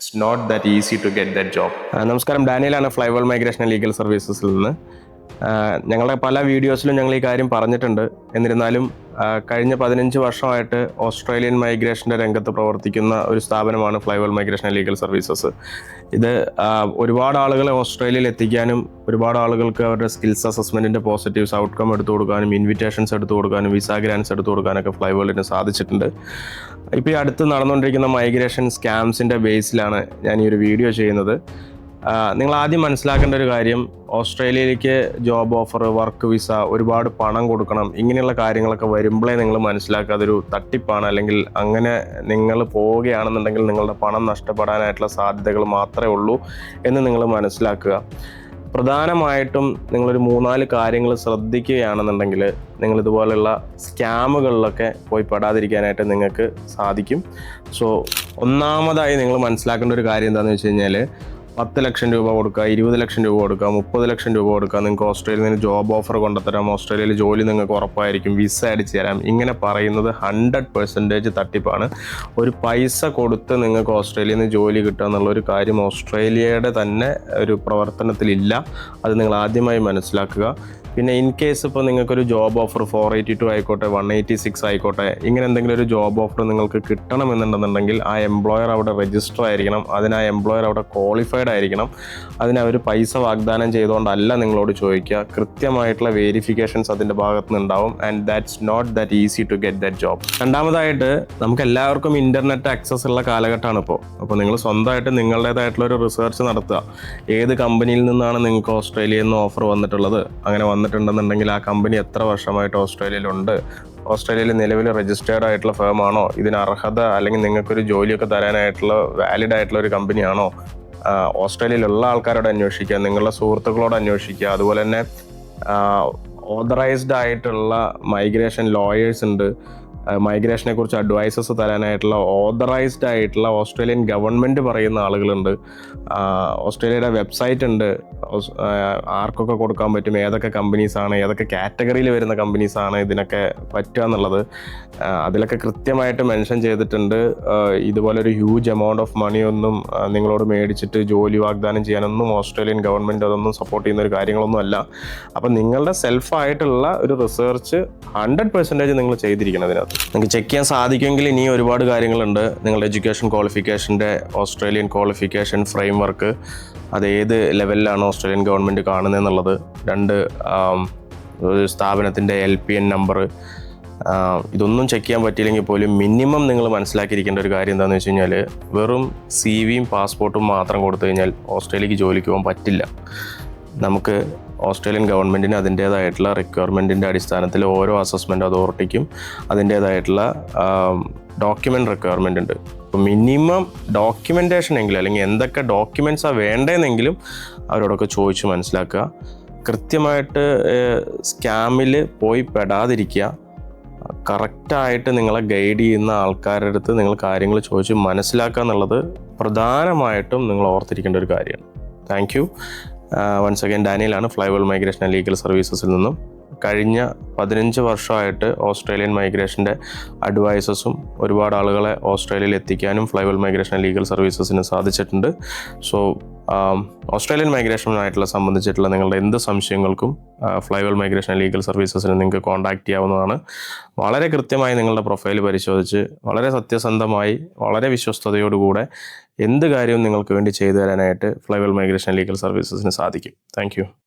It's not that easy to get that job നമസ്കാരം. ഡാനിയലാണ് ഫ്ലൈവോൾ migration legal സർവീസസിൽ നിന്ന്. ഞങ്ങളുടെ പല വീഡിയോസിലും ഞങ്ങൾ ഈ കാര്യം പറഞ്ഞിട്ടുണ്ട്. എന്നിരുന്നാലും കഴിഞ്ഞ പതിനഞ്ച് വർഷമായിട്ട് ഓസ്ട്രേലിയൻ മൈഗ്രേഷന്റെ രംഗത്ത് പ്രവർത്തിക്കുന്ന ഒരു സ്ഥാപനമാണ് ഫ്ലൈവൽ മൈഗ്രേഷൻ ലീഗൽ സർവീസസ് ഇത് ഒരുപാട് ആളുകളെ ഓസ്ട്രേലിയയിൽ എത്തിക്കാനും ഒരുപാട് ആളുകൾക്ക് അവരുടെ സ്കിൽസ് അസസ്മെന്റിന്റെ പോസിറ്റീവ്സ് ഔട്ട്കം എടുത്തു കൊടുക്കാനും ഇൻവിറ്റേഷൻസ് എടുത്തു കൊടുക്കാനും വിസ ഗ്രാൻസ് എടുത്തു കൊടുക്കാനൊക്കെ ഫ്ലൈവേൾഡിന് സാധിച്ചിട്ടുണ്ട്. ഇപ്പോൾ ഈ അടുത്ത് നടന്നുകൊണ്ടിരിക്കുന്ന മൈഗ്രേഷൻ സ്കാംസിന്റെ ബേസിലാണ് ഞാൻ ഈ ഒരു വീഡിയോ ചെയ്യുന്നത്. നിങ്ങൾ ആദ്യം മനസ്സിലാക്കേണ്ട ഒരു കാര്യം ഓസ്ട്രേലിയയിലേക്ക് ജോബ് ഓഫർ വർക്ക് വിസ ഒരുപാട് പണം കൊടുക്കണം ഇങ്ങനെയുള്ള കാര്യങ്ങളൊക്കെ വരുമ്പോഴേ നിങ്ങൾ മനസ്സിലാക്കുക അതൊരു തട്ടിപ്പാണ്. അല്ലെങ്കിൽ അങ്ങനെ നിങ്ങൾ പോവുകയാണെന്നുണ്ടെങ്കിൽ നിങ്ങളുടെ പണം നഷ്ടപ്പെടാനായിട്ടുള്ള സാധ്യതകൾ മാത്രമേ ഉള്ളൂ എന്ന് നിങ്ങൾ മനസ്സിലാക്കുക. പ്രധാനമായിട്ടും നിങ്ങളൊരു മൂന്നാൽ കാര്യങ്ങൾ ശ്രദ്ധിക്കുകയാണെന്നുണ്ടെങ്കിൽ നിങ്ങൾ സ്കാമുകളിലൊക്കെ പോയി പെടാതിരിക്കാനായിട്ട് നിങ്ങൾക്ക് സാധിക്കും. സോ ഒന്നാമതായി നിങ്ങൾ മനസ്സിലാക്കേണ്ട ഒരു കാര്യം എന്താണെന്ന് വെച്ച് കഴിഞ്ഞാൽ പത്ത് ലക്ഷം രൂപ കൊടുക്കുക ഇരുപത് ലക്ഷം രൂപ കൊടുക്കുക മുപ്പത് ലക്ഷം രൂപ കൊടുക്കുക നിങ്ങൾക്ക് ഓസ്ട്രേലിയയിൽ നിന്ന് ജോബ് ഓഫർ കൊണ്ടുതരാം ഓസ്ട്രേലിയയിൽ ജോലി നിങ്ങൾക്ക് ഉറപ്പായിരിക്കും. വിസ അടിച്ച് തരാം. ഇങ്ങനെ പറയുന്നത് ഹൺഡ്രഡ് പെർസെന്റേജ് തട്ടിപ്പാണ്. ഒരു പൈസ കൊടുത്ത് നിങ്ങൾക്ക് ഓസ്ട്രേലിയയിൽ നിന്ന് ജോലി കിട്ടുക എന്നുള്ള ഒരു കാര്യം ഓസ്ട്രേലിയയുടെ തന്നെ ഒരു പ്രവർത്തനത്തിലില്ല. അത് നിങ്ങൾ ആദ്യമായി മനസ്സിലാക്കുക. പിന്നെ ഇൻ കേസ് ഇപ്പോൾ നിങ്ങൾക്കൊരു job offer four eighty two ആയിക്കോട്ടെ വൺ എയ്റ്റി സിക്സ് ആയിക്കോട്ടെ ഇങ്ങനെ എന്തെങ്കിലും ഒരു ജോബ് ഓഫർ നിങ്ങൾക്ക് കിട്ടണം എന്നുണ്ടെന്നുണ്ടെങ്കിൽ ആ എംപ്ലോയർ അവിടെ രജിസ്റ്റർ ആയിരിക്കണം. അതിന് ആ എംപ്ലോയർ അവിടെ ക്വാളിഫൈഡ് ആയിരിക്കണം. അതിന് അവർ പൈസ വാഗ്ദാനം ചെയ്തുകൊണ്ടല്ല നിങ്ങളോട് ചോദിക്കുക. കൃത്യമായിട്ടുള്ള വേരിഫിക്കേഷൻസ് അതിന്റെ ഭാഗത്ത് നിന്നുണ്ടാവും and that's not that easy to get that job രണ്ടാമതായിട്ട് നമുക്ക് എല്ലാവർക്കും ഇന്റർനെറ്റ് ആക്സസ് ഉള്ള കാലഘട്ടമാണ് ഇപ്പോൾ അപ്പോൾ നിങ്ങൾ സ്വന്തമായിട്ട് നിങ്ങളുടേതായിട്ടുള്ള ഒരു റിസർച്ച് നടത്തുക. ഏത് കമ്പനിയിൽ നിന്നാണ് നിങ്ങൾക്ക് ഓസ്ട്രേലിയയിൽ നിന്ന് ഓഫർ വന്നിട്ടുള്ളത്? അങ്ങനെ വന്നിട്ടുണ്ടെന്നുണ്ടെങ്കിൽ ആ കമ്പനി എത്ര വർഷമായിട്ട് ഓസ്ട്രേലിയയിലുണ്ട്? ഓസ്ട്രേലിയയിൽ നിലവിൽ രജിസ്റ്റേർഡ് ആയിട്ടുള്ള ഫേം ആണോ? ഇതിന് അർഹത അല്ലെങ്കിൽ നിങ്ങൾക്കൊരു ജോലിയൊക്കെ തരാനായിട്ടുള്ള വാലിഡ് ആയിട്ടുള്ള ഒരു കമ്പനിയാണോ? ഓസ്ട്രേലിയയിലുള്ള ആൾക്കാരോട് അന്വേഷിക്കുക നിങ്ങളുടെ സുഹൃത്തുക്കളോട് അന്വേഷിക്കുക. അതുപോലെ തന്നെ ഓതറൈസ്ഡ് ആയിട്ടുള്ള മൈഗ്രേഷൻ ലോയേഴ്സ് ഉണ്ട്. മൈഗ്രേഷനെ കുറിച്ച് അഡ്വൈസസ് തരാനായിട്ടുള്ള ഓതറൈസ്ഡ് ആയിട്ടുള്ള ഓസ്ട്രേലിയൻ ഗവൺമെന്റ് പറയുന്ന ആളുകളുണ്ട്. ഓസ്ട്രേലിയയുടെ വെബ്സൈറ്റ് ഉണ്ട്. ആർക്കൊക്കെ കൊടുക്കാൻ പറ്റും ഏതൊക്കെ കമ്പനീസാണ് ഏതൊക്കെ കാറ്റഗറിയിൽ വരുന്ന കമ്പനീസാണ് ഇതിനൊക്കെ പറ്റുക എന്നുള്ളത്. അതിലൊക്കെ കൃത്യമായിട്ട് മെൻഷൻ ചെയ്തിട്ടുണ്ട്. ഇതുപോലൊരു ഹ്യൂജ് എമൗണ്ട് ഓഫ് മണി ഒന്നും നിങ്ങളോട് മേടിച്ചിട്ട് ജോലി വാഗ്ദാനം ചെയ്യാനൊന്നും ഓസ്ട്രേലിയൻ ഗവൺമെന്റ് അതൊന്നും സപ്പോർട്ട് ചെയ്യുന്ന ഒരു കാര്യങ്ങളൊന്നും അല്ല. അപ്പം നിങ്ങളുടെ സെൽഫായിട്ടുള്ള ഒരു റിസർച്ച് ഹൺഡ്രഡ് പെർസെന്റേജ് നിങ്ങൾ ചെയ്തിരിക്കണം അതിനകത്ത് നിങ്ങൾക്ക് ചെക്ക് ചെയ്യാൻ സാധിക്കുമെങ്കിൽ ഇനി ഒരുപാട് കാര്യങ്ങളുണ്ട്. നിങ്ങളുടെ എഡ്യൂക്കേഷൻ ക്വാളിഫിക്കേഷന്റെ ഓസ്ട്രേലിയൻ ക്വാളിഫിക്കേഷൻ ഫ്രെയിം വർക്ക് അത് ഏത് ലെവലിലാണ് ഓസ്ട്രേലിയൻ ഗവൺമെന്റ് കാണുന്നത് എന്നുള്ളത്. രണ്ട് ഒരു സ്ഥാപനത്തിന്റെ എൽ പി എൻ നമ്പർ ഇതൊന്നും ചെക്ക് ചെയ്യാൻ പറ്റിയില്ലെങ്കിൽ പോലും മിനിമം നിങ്ങൾ മനസ്സിലാക്കിയിരിക്കേണ്ട ഒരു കാര്യം എന്താണെന്ന് വെച്ച് കഴിഞ്ഞാൽ വെറും സി വിയും പാസ്പോർട്ടും മാത്രം കൊടുത്തു കഴിഞ്ഞാൽ ഓസ്ട്രേലിയക്ക് ജോലിക്ക് പോകാൻ പറ്റില്ല. നമുക്ക് ഓസ്ട്രേലിയൻ ഗവൺമെന്റിന് അതിന്റേതായിട്ടുള്ള റിക്വയർമെന്റിന്റെ അടിസ്ഥാനത്തിൽ ഓരോ അസസ്മെന്റ് അതോറിറ്റിക്കും അതിന്റേതായിട്ടുള്ള ഡോക്യുമെന്റ് റിക്വയർമെന്റ് ഉണ്ട്. അപ്പോൾ മിനിമം ഡോക്യുമെന്റേഷൻ എങ്കിലും അല്ലെങ്കിൽ എന്തൊക്കെ ഡോക്യുമെന്റ്സാണ് വേണ്ടതെന്നെങ്കിലും അവരോടൊക്കെ ചോദിച്ച് മനസ്സിലാക്കുക. കൃത്യമായിട്ട് സ്കാമിൽ പോയി പെടാതിരിക്കുക. കറക്റ്റായിട്ട് നിങ്ങളെ ഗൈഡ് ചെയ്യുന്ന ആൾക്കാരുടെ അടുത്ത് നിങ്ങൾ കാര്യങ്ങൾ ചോദിച്ച് മനസ്സിലാക്കുക എന്നുള്ളത് പ്രധാനമായിട്ടും നിങ്ങൾ ഓർത്തിരിക്കേണ്ട ഒരു കാര്യമാണ്. താങ്ക് യു വൺസ് അഗൈൻ ഡാനിയലാണ് ഫ്ലൈവൽ മൈഗ്രേഷൻ ലീഗൽ സർവീസസിൽ നിന്നും കഴിഞ്ഞ പതിനഞ്ച് വർഷമായിട്ട് ഓസ്ട്രേലിയൻ മൈഗ്രേഷന്റെ അഡ്വൈസസും ഒരുപാട് ആളുകളെ ഓസ്ട്രേലിയയിൽ എത്തിക്കാനും ഫ്ലൈവൽ മൈഗ്രേഷൻ ലീഗൽ സർവീസസിന് സാധിച്ചിട്ടുണ്ട്. സോ ഓസ്ട്രേലിയൻ മൈഗ്രേഷനുമായിട്ടുള്ള സംബന്ധിച്ചിട്ടുള്ള നിങ്ങളുടെ എന്ത് സംശയങ്ങൾക്കും ഫ്ലൈവൽ മൈഗ്രേഷൻ ലീഗൽ സർവീസസിന് നിങ്ങൾക്ക് കോൺടാക്ട് ചെയ്യാവുന്നതാണ്. വളരെ കൃത്യമായി നിങ്ങളുടെ പ്രൊഫൈൽ പരിശോധിച്ച് വളരെ സത്യസന്ധമായി വളരെ വിശ്വസ്തയോടുകൂടെ എന്ത് കാര്യവും നിങ്ങൾക്ക് വേണ്ടി ചെയ്തു തരാനായിട്ട് ഫ്ലൈവൽ മൈഗ്രേഷൻ ലീഗൽ സർവീസസിന് സാധിക്കും. താങ്ക്